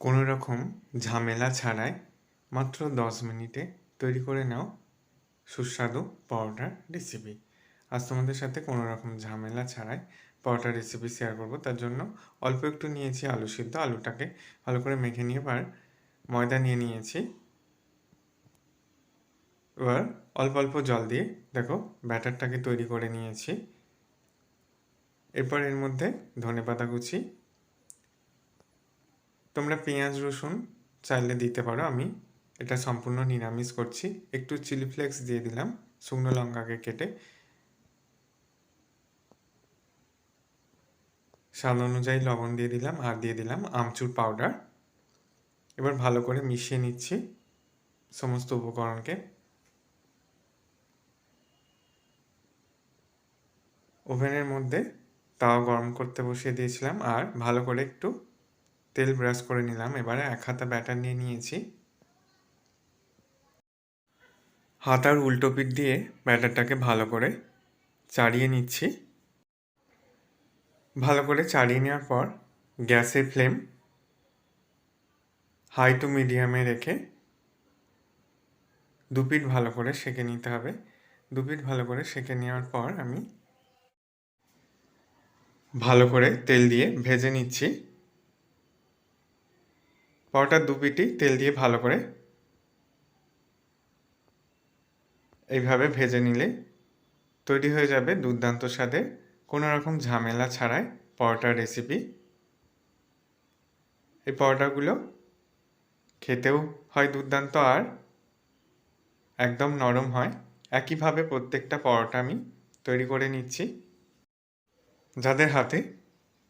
কোনো রকম ঝামেলা ছাড়াই মাত্র দশ মিনিটে তৈরি করে নাও সুস্বাদু পরোটার রেসিপি আজ তোমাদের সাথে কোনো রকম ঝামেলা ছাড়াই পরোটার রেসিপি শেয়ার করব। তার জন্য অল্প একটু নিয়েছি আলু সিদ্ধ। আলুটাকে ভালো করে মেখে নিয়ে এবার ময়দা নিয়ে নিয়েছি। এবার অল্প অল্প জল দিয়ে দেখো ব্যাটারটাকে তৈরি করে নিয়েছি। এরপর এর মধ্যে ধনে পাতা কুচি তোমরা পেঁয়াজ, রসুন চাইলে দিতে পারো, আমি এটা সম্পূর্ণ নিরামিষ করছি। একটু চিলি ফ্লেক্স দিয়ে দিলাম, শুকনো লঙ্কাকে কেটে। স্বাদ অনুযায়ী লবণ দিয়ে দিলাম আর দিয়ে দিলাম আমচুর পাউডার এবার ভালো করে মিশিয়ে নিচ্ছি সমস্ত উপকরণকে। ওভেনের মধ্যে তাওয়া গরম করতে বসিয়ে দিয়েছিলাম আর ভালো করে একটু তেল ব্রাশ করে নিলাম। এবারে এক হাতা ব্যাটার নিয়ে নিয়েছি। হাতার উল্টো পিঠ দিয়ে ব্যাটারটাকে ভালো করে চাড়িয়ে নিচ্ছি। ভালো করে চাড়িয়ে নেওয়ার পর গ্যাসের ফ্লেম হাই টু মিডিয়ামে রেখে দু পিঠ ভালো করে সেঁকে নিতে হবে। দু পিঠ ভালো করে সেঁকে নেওয়ার পর আমি ভালো করে তেল দিয়ে ভেজে নিচ্ছি। পরোটার দু পিটি তেল দিয়ে ভালো করে এইভাবে ভেজে নিলে তৈরি হয়ে যাবে দুর্দান্ত স্বাদে কোনো রকম ঝামেলা ছাড়াই পরোটার রেসিপি এই পরোটাগুলো খেতেও হয় দুর্দান্ত আর একদম নরম হয়। একইভাবে প্রত্যেকটা পরোটা আমি তৈরি করে নিচ্ছি। যাদের হাতে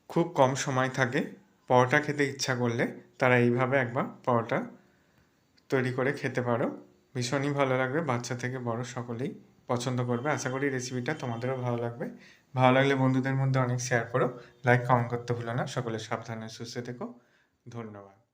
খুব কম সময় থাকে পরোটা খেতে ইচ্ছা করলে তারা এইভাবে একবার পরোটা তৈরি করে খেতে পারো। ভীষণই ভালো লাগবে, বাচ্চা থেকে বড় সকলেই পছন্দ করবে। আশা করি রেসিপিটা তোমাদেরও ভালো লাগবে। ভালো লাগলে বন্ধুদের মধ্যে অনেক শেয়ার করো। লাইক কমেন্ট করতে ভুলো না। সকলে সাবধানে সুস্থ থেকো। ধন্যবাদ।